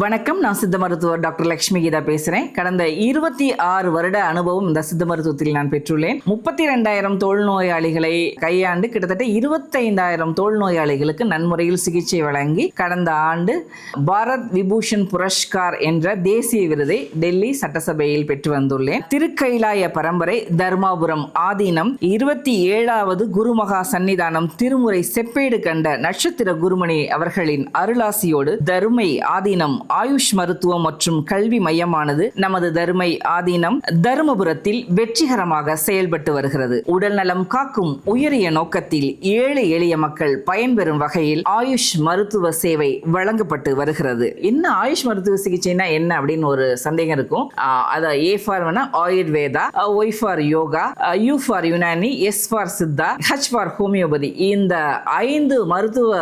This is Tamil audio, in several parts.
வணக்கம் நான் சித்த மருத்துவர் டாக்டர் லட்சுமி கீதா பேசுறேன். கடந்த இருபத்தி ஆறு வருட அனுபவம் இந்த சித்த மருத்துவத்தில் நான் பெற்றுள்ளேன். முப்பத்தி ரெண்டாயிரம் தோல் நோயாளிகளை கையாண்டு கிட்டத்தட்ட இருபத்தைந்தாயிரம் தோல் நோயாளிகளுக்கு நன்முறையில் சிகிச்சை வழங்கி கடந்த ஆண்டு பாரத் விபூஷன் புரஸ்கார் என்ற தேசிய விருதை டெல்லி சட்டசபையில் பெற்று வந்துள்ளேன். திருக்கைலாய பரம்பரை தர்மாபுரம் ஆதீனம் இருபத்தி ஏழாவது குருமகா சன்னிதானம் திருமுறை செப்பேடு கண்ட நட்சத்திர குருமணி அவர்களின் அருளாசியோடு தருமை ஆதீனம் ஆயுஷ் மருத்துவம் மற்றும் கல்வி மையமானது நமது தருமை ஆதீனம் தருமபுரத்தில் வெற்றிகரமாக செயல்பட்டு வருகிறது. உடல் நலம் காக்கும் உயரிய நோக்கத்தில் ஏழை எளிய மக்கள் பயன்பெறும் வகையில் ஆயுஷ் மருத்துவ சேவை வழங்கப்பட்டு வருகிறது. என்ன ஆயுஷ் மருத்துவ சிகிச்சைனா என்ன அப்படின்னு ஒரு சந்தேகம் இருக்கும். அதை A for Ayurveda Y for yoga U for Unani S for Siddha H for homeopathy. இந்த ஐந்து மருத்துவ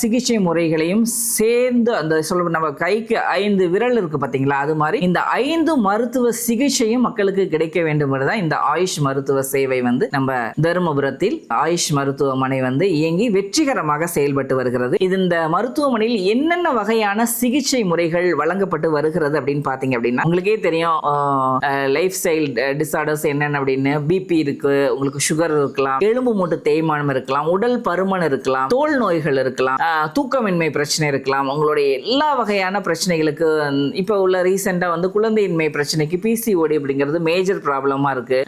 சிகிச்சை முறைகளையும் சேர்ந்து அந்த சொல்ல நம்ம கைக்கு ஐந்து விரல் இருக்கு பார்த்தீங்களா அது மாதிரி இந்த ஐந்து மருத்துவ சிகிச்சையும் மக்களுக்கு கிடைக்க வேண்டும் தான் இந்த ஆயுஷ் மருத்துவ சேவை வந்து நம்ம தருமபுரத்தில் ஆயுஷ் மருத்துவமனை வந்து இயங்கி வெற்றிகரமாக செயல்பட்டு வருகிறது. இது இந்த மருத்துவமனையில் என்னென்ன வகையான சிகிச்சை முறைகள் வழங்கப்பட்டு வருகிறது அப்படின்னு பார்த்தீங்க அப்படின்னா உங்களுக்கே தெரியும் லைஃப் ஸ்டைல் டிசார்டர்ஸ் என்னென்ன அப்படின்னு பிபி இருக்கு உங்களுக்கு சுகர் இருக்கலாம் எலும்பு மூட்டு தேய்மானம் இருக்கலாம் உடல் பருமன் இருக்கலாம் தோல் நோய்கள் இருக்கலாம் தூக்கமின்மை பிரச்சனை இருக்கலாம் உங்களுடைய எல்லா வகையான பிரச்சனைகளுக்கு இப்போ உள்ள ரீசெண்டாக வந்து குழந்தையின்மை பிரச்சனைக்கு பிசிஓடி அப்படிங்கிறது மேஜர் ப்ராப்ளமாக இருக்கு.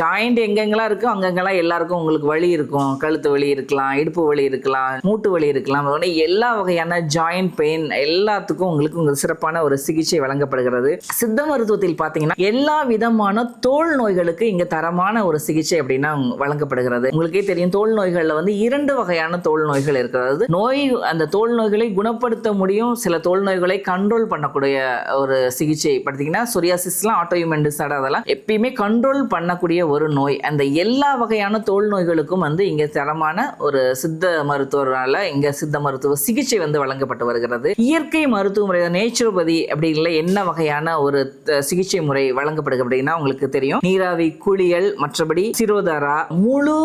ஜாயிண்ட் எங்கெங்கெல்லாம் இருக்கோ? அங்கங்கெல்லாம் எல்லாருக்கும் உங்களுக்கு வலி இருக்கும். கழுத்து வலி இருக்கலாம் இடுப்பு வலி இருக்கலாம் மூட்டு வலி இருக்கலாம். எல்லா வகையான ஜாயிண்ட் பெயின் எல்லாத்துக்கும் உங்களுக்கு உங்களுக்கு சிறப்பான ஒரு சிகிச்சை வழங்கப்படுகிறது. சித்த மருத்துவத்தில் பார்த்தீங்கன்னா எல்லா விதமான தோல் நோய்களுக்கு இங்க தரமான ஒரு சிகிச்சை அப்படின்னா வழங்கப்படுகிறது. உங்களுக்கே தெரியும் தோல் நோய்களில் வந்து இரண்டு வகையான தோல் நோய்கள் இருக்கிறது. நோய் அந்த தோல் நோய்களை குணப்படுத்த முடியும் சில தோல் நோய் நோய்களை கண்ட்ரோல் பண்ணக்கூடிய ஒரு சிகிச்சை. பார்த்தீங்கன்னா சொரியாசிஸ்லாம் ஆட்டோயூமன் டிசார்டர் அதெல்லாம் எப்பயுமே கண்ட்ரோல் பண்ணக்கூடிய ஒரு நோய். அந்த எல்லா வகையான தோல் நோய்களுக்கும் வந்து இங்க தரமான ஒரு சித்த மருத்துவரால் இங்கே சித்த மருத்துவ சிகிச்சை வந்து வழங்கப்பட்டு வருகிறது. இயற்கை மருத்துவ முறை நேச்சுரோபதி அப்படி இல்லை என்ன வகையான ஒரு சிகிச்சை முறை வழங்கப்படுது அப்படின்னா உங்களுக்கு தெரியும். நீராவி குளியல் மற்றபடி சிரோதாரா முழு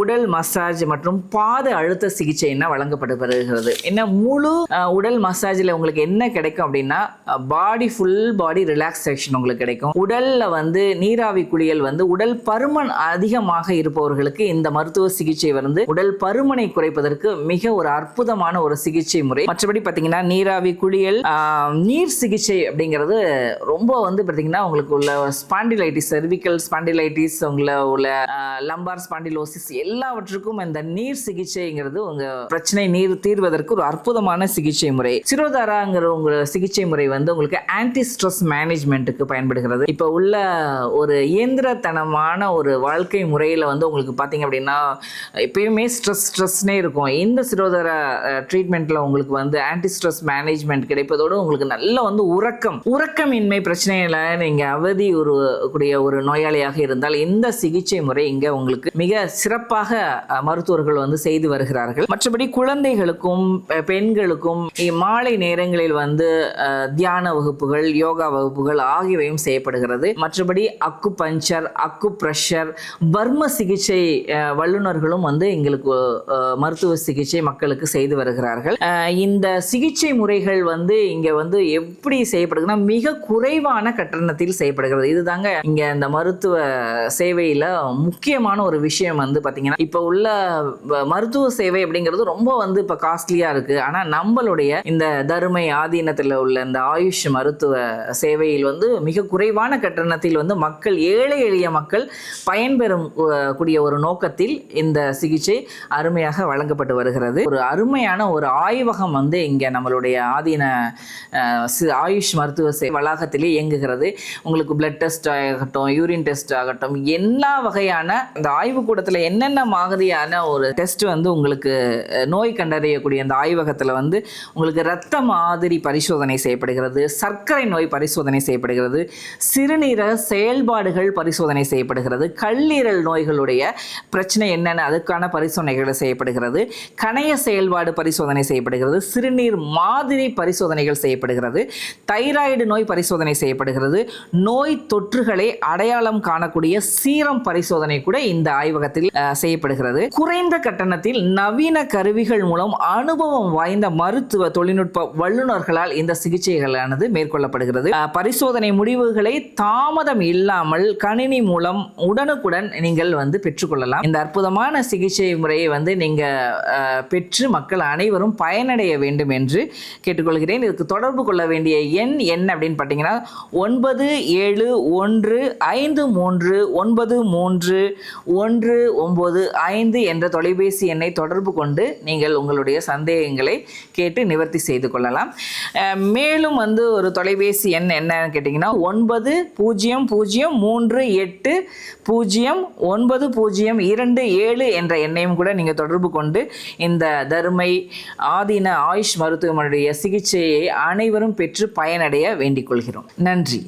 உடல் மசாஜ் மற்றும் பாத அழுத்த சிகிச்சை என்ன வழங்கப்பட்டு வருகிறது. என்ன முழு உடல் மசாஜில் உங்களுக்கு உங்களுக்கு என்ன கிடைக்கும் அப்படின்னா பாடி ஃபுல் பாடி ரிலாக்ஸேஷன் உங்களுக்கு கிடைக்கும். உடல்ல வந்து நீராவி குளியல் வந்து உடல் பருமன் அதிகமாக இருப்பவர்களுக்கு இந்த மருத்துவ சிகிச்சை வந்து உடல் பருமனை குறைப்பதற்கு மிக ஒரு அற்புதமான ஒரு சிகிச்சை முறை. மற்றபடி பார்த்தீங்கன்னா நீராவி குளியல் நீர் சிகிச்சை அப்படிங்கிறது ரொம்ப வந்து பார்த்தீங்கன்னா உங்களுக்கு உள்ள ஸ்பாண்டிலைட்டிஸ் செர்விக்கல் ஸ்பாண்டிலைட்டிஸ் உங்களை உள்ள லம்பார் ஸ்பாண்டிலோசிஸ் எல்லாவற்றுக்கும் இந்த நீர் சிகிச்சைங்கிறது உங்க பிரச்சனை நீர் தீர்வதற்கு ஒரு அற்புதமான சிகிச்சை முறை. சிரோதாராங்கிற உங்க சிகிச்சை முறை வந்து உங்களுக்கு ஆன்டி ஸ்ட்ரெஸ் மேனேஜ்மெண்ட்டுக்கு பயன்படுகிறது. இப்போ உள்ள ஒரு இயந்திரத்தனமான ஒரு வாழ்க்கை முறையில் வந்து உங்களுக்கு பார்த்தீங்க அப்படின்னா எப்பயுமே ஸ்ட்ரெஸ் ஸ்ட்ரெஸ்னே இருக்கும். இந்த சிரோதர ட்ரீட்மெண்ட்டில் உங்களுக்கு வந்து ஆன்டி ஸ்ட்ரெஸ் மேனேஜ்மெண்ட் கிடைப்பதோடு உங்களுக்கு நல்ல வந்து உறக்கம் உறக்கமின்மை பிரச்சனையில் நீங்கள் அவதி ஒரு கூடிய ஒரு நோயாளியாக இருந்தால் இந்த சிகிச்சை முறை இங்கே உங்களுக்கு மிக சிறப்பாக மருத்துவர்கள் வந்து செய்து வருகிறார்கள். மற்றபடி குழந்தைகளுக்கும் பெண்களுக்கும் மாலை நேரங்கள் நேரங்களில் வந்து தியான வகுப்புகள் யோகா வகுப்புகள் ஆகியவையும் செய்யப்படுகிறது. மற்றபடி அக்கு பஞ்சர் அக்கு பிரஷர் பர்ம சிகிச்சை வல்லுநர்களும் வந்து எங்களுக்கு மருத்துவ சிகிச்சை மக்களுக்கு செய்து வருகிறார்கள். இந்த சிகிச்சை முறைகள் வந்து இங்க வந்து எப்படி செய்யப்படுதுன்னா மிக குறைவான கட்டணத்தில் செய்யப்படுகிறது. இதுதாங்க இங்க இந்த மருத்துவ சேவையில முக்கியமான ஒரு விஷயம் வந்து பாத்தீங்கன்னா இப்ப உள்ள மருத்துவ சேவை அப்படிங்கிறது ரொம்ப வந்து இப்ப காஸ்ட்லியா இருக்கு. ஆனா நம்மளுடைய இந்த தருமை ஆதீனத்தில் உள்ள இந்த ஆயுஷ் மருத்துவ சேவையில் வந்து மிக குறைவான கட்டணத்தில் வந்து மக்கள் ஏழை எளிய மக்கள் பயன்பெறும் கூடிய ஒரு நோக்கத்தில் இந்த சிகிச்சை அருமையாக வழங்கப்பட்டு வருகிறது. ஒரு அருமையான ஒரு ஆய்வகம் வந்து இங்கே நம்மளுடைய ஆதீன ஆயுஷ் மருத்துவ சே வளாகத்திலே இயங்குகிறது. உங்களுக்கு பிளட் டெஸ்ட் ஆகட்டும் யூரின் டெஸ்ட் ஆகட்டும் எல்லா வகையான இந்த ஆய்வு கூடத்தில் என்னென்ன மாதிரியான ஒரு டெஸ்ட் வந்து உங்களுக்கு நோய் கண்டறியக்கூடிய அந்த ஆய்வகத்தில் வந்து உங்களுக்கு ரத்தமாக மாதிரி பரிசோதனை செய்யப்படுகிறது. சர்க்கரை நோய் பரிசோதனை செய்யப்படுகிறது. சிறுநீரக செயல்பாடுகள் பரிசோதனை செய்யப்படுகிறது. கல்லீரல் நோய்களுடைய பிரச்சனை என்னென்ன அதுக்கான பரிசோதனைகள் செய்யப்படுகிறது. கணைய செயல்பாடு பரிசோதனை செய்யப்படுகிறது. சிறுநீர் மாதிரி பரிசோதனைகள் செய்யப்படுகிறது. தைராய்டு நோய் பரிசோதனை செய்யப்படுகிறது. நோய் தொற்றுகளை அடையாளம் காணக்கூடிய சீரம் பரிசோதனை கூட இந்த ஆய்வகத்தில் செய்யப்படுகிறது. குறைந்த கட்டணத்தில் நவீன கருவிகள் மூலம் அனுபவம் வாய்ந்த மருத்துவ தொழில்நுட்ப வல்லுநர்களால் இந்த சிகிச்சைகளானது மேற்கொள்ளப்படுகிறது. பரிசோதனை முடிவுகளை தாமதம் இல்லாமல் கணினி மூலம் உடனுக்குடன் நீங்கள் வந்து பெற்றுக்கொள்ளலாம். இந்த அற்புதமான சிகிச்சை முறையை வந்து நீங்க பெற்று மக்கள் அனைவரும் பயனடைய வேண்டும் என்று கேட்டுக்கொள்கிறேன். இதுக்கு தொடர்பு கொள்ள வேண்டிய எண் என்ன அப்படின்னு பார்த்தீங்கன்னா ஒன்பது ஏழு ஒன்று ஐந்து மூன்று ஒன்பது மூன்று ஒன்று ஒன்பது ஐந்து என்ற தொலைபேசி எண்ணை தொடர்பு கொண்டு நீங்கள் உங்களுடைய சந்தேகங்களை கேட்டு நிவர்த்தி செய்து கொள்ளலாம். மேலும் வந்து ஒரு தொலைபேசி எண் என்னன்னு கேட்டிங்கன்னா ஒன்பது பூஜ்ஜியம் பூஜ்ஜியம் மூன்று எட்டு பூஜ்ஜியம் ஒன்பது பூஜ்ஜியம் இரண்டு ஏழு என்ற எண்ணையும் கூட நீங்கள் தொடர்பு கொண்டு இந்த தருமை ஆதீன ஆயுஷ் மருத்துவமனையுடைய சிகிச்சையை அனைவரும் பெற்று பயனடைய வேண்டிக் கொள்கிறோம். நன்றி.